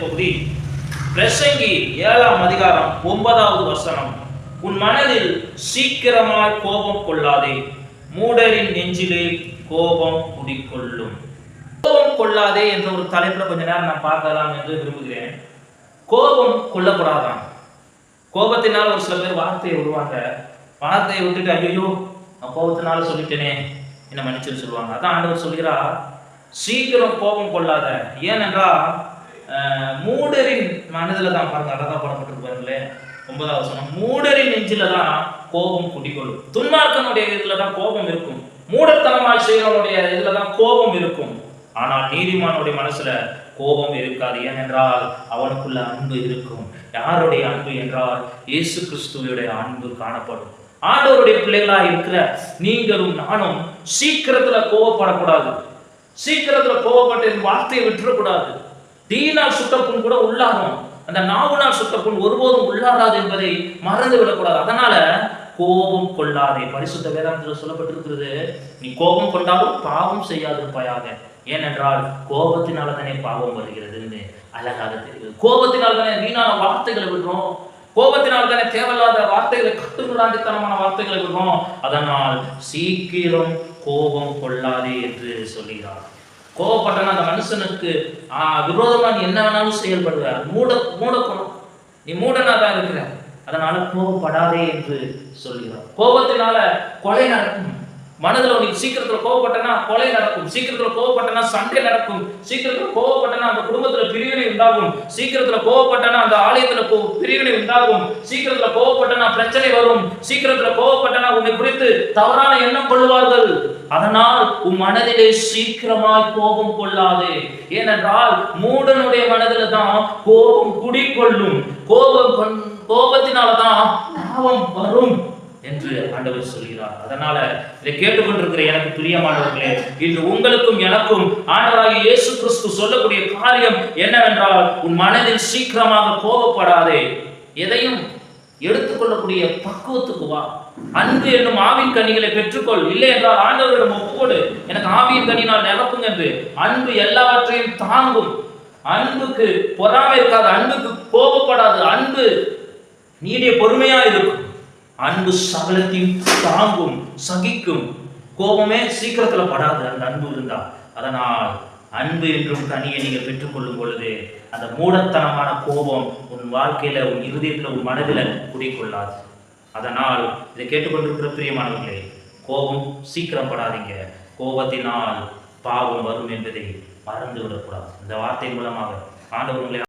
பகுதி. பிரசங்கி ஏழாம் அதிகாரம் ஒன்பதாவது வசனம். உன் மனதில் சீக்கிரமாய் கோபம் கொள்ளாதே. மூடரின் நெஞ்சிலே கோபம் குடிக்கொள்ளும் கோபம் கொள்ளாதே என்ற ஒரு தலைப்புல கொஞ்ச நேரம் நான் பார்க்கலாம் என்று விரும்புகிறேன். கோபம் கொள்ளக்கூடாதான் கோபத்தினால் ஒரு சில பேர் வார்த்தையை விடுவாங்க. வார்த்தையை விட்டுட்டு ஐயோ நான் கோபத்தினால சொல்லிட்டேனே. என்ன மன்னிச்சுன்னு சொல்லுவாங்க. அதான் ஆண்டவர் சொல்கிறார் சீக்கிரம் கோபம் கொள்ளாத. ஏனென்றால் மூடரின் மனதில் தான் பாருங்க அழகா படப்பட்டு பாருங்களேன் ஒன்பதாவது சொன்ன மூடரின் நெஞ்சில தான் கோபம் குடிக்கொள்ளும் துன்மார்க்கனுடைய இதில் தான் கோபம் இருக்கும். மூடத்தனமாய் செய்கிறவனுடைய இதில் தான் கோபம் இருக்கும். ஆனால் நீதிமானுடைய மனசுல கோபம் இருக்காது. ஏனென்றால் அவனுக்குள்ள அன்பு இருக்கும். யாருடைய அன்பு என்றால் இயேசு கிறிஸ்துவையுடைய அன்பு காணப்படும். ஆண்டவருடைய பிள்ளைகளா இருக்கிற நீங்களும் நானும் சீக்கிரத்துல கோவப்படக்கூடாது சீக்கிரத்துல கோவப்பட்ட வார்த்தையை விட்டுறக்கூடாது. தீயினால் சுட்ட புண் கூட உள்ளாகும். அந்த நாவுனால் சுட்ட புண் ஒருபோதும் உள்ளாராது என்பதை மறந்து விடக்கூடாது. அதனால கோபம் கொள்ளாதே. பரிசுத்த வேதாந்தத்தில் சொல்லப்பட்டிருக்கிறது நீ கோபம் கொண்டாலும் பாவம் செய்யாதிருப்பாயாக ஏனென்றால் கோபத்தினால தானே பாவம் வருகிறதுன்னு அழகாக தெரியுது கோபத்தினால் தானே வீணான வார்த்தைகளை விடுறோம். கோபத்தினால் தானே தேவையில்லாத வார்த்தைகளை கட்டுமிராண்டித்தனமான வார்த்தைகளை விடுறோம். அதனால் சீக்கிரம் கோபம் கொள்ளாதே என்று சொல்கிறார். கோபப்பட்டனா அந்த மனுஷனுக்கு ஆ, விரோதமா நீ என்ன வேணாலும் செயல்படுகிறார் மூட மூடக்கணும் நீ மூடனா தான் இருக்கிற. அதனால கோபப்படாதே என்று சொல்கிறார். கோபத்தினால கொலை நடக்கும். மனதில் உனக்கு சீக்கிரத்தில் கோவப்பட்டனா கொலை நடக்கும். சீக்கிரத்தில் கோவப்பட்டனா சண்டை நடக்கும். சீக்கிரத்தில் கோவப்பட்டனா அந்த குடும்பத்தில் பிரிவினை உண்டாகும். சீக்கிரத்தில் கோவப்பட்டனா அந்த ஆலயத்தில் பிரிவினை உண்டாகும். சீக்கிரத்தில் கோவப்பட்டனா பிரச்சனை வரும். சீக்கிரத்தில் கோவப்பட்டனா உன்னை குறித்து தவறான எண்ணம் கொள்வார்கள். அதனால் உன் மனதிலே சீக்கிரமாய் கோபம் கொள்ளாதே. ஏனென்றால் மூடனுடைய மனதில் தான் கோபம் குடிக்கொள்ளும் கோபம் கோபத்தினால தான் பாவம் வரும். என்று ஆண்டவர் சொல்கிறார். அதனால இதை கேட்டுக்கொண்டிருக்கிற எனக்கு பிரியமானவர்களே இன்று உங்களுக்கும் எனக்கும் ஆண்டவராகிய இயேசு கிறிஸ்து சொல்லக்கூடிய காரியம் என்னவென்றால் உன் மனதில் சீக்கிரமாக கோபப்படாதே. எதையும் எடுத்துக்கொள்ளக்கூடிய பக்குவத்துக்கு வா. அன்பு என்னும் ஆவின் கனிகளை பெற்றுக்கொள். இல்லை என்றால் ஆண்டவரிடம் ஒப்புக்கொடு. எனக்கு ஆவியின் கனினால் நிரப்புங்க என்று அன்பு எல்லாவற்றையும் தாங்கும். அன்புக்கு பொறாமை இருக்காது. அன்புக்கு கோபப்படாது. அன்பு நீடிய பொறுமையா இருக்கும். அன்பு சகலத்தையும் தாங்கும் சகிக்கும். கோபமே சீக்கிரத்தில் படாது அந்த அன்பு இருந்தா. அதனால் அன்பு என்றும் கனியை நீங்கள் பெற்றுக்கொள்ளும் பொழுது அந்த மூடத்தனமான கோபம் உன் வாழ்க்கையில உன் இருதயத்துல உன் மனதில் குடிக்கொள்ளாது அதனால் இதை கேட்டுக்கொண்டிருக்கிற பிரியமானவர்களே கோபம் சீக்கிரம் படாதீங்க. கோபத்தினால் பாவம் வரும் என்பதை மறந்து விடக்கூடாது இந்த வார்த்தை மூலமாக ஆண்டவர்களை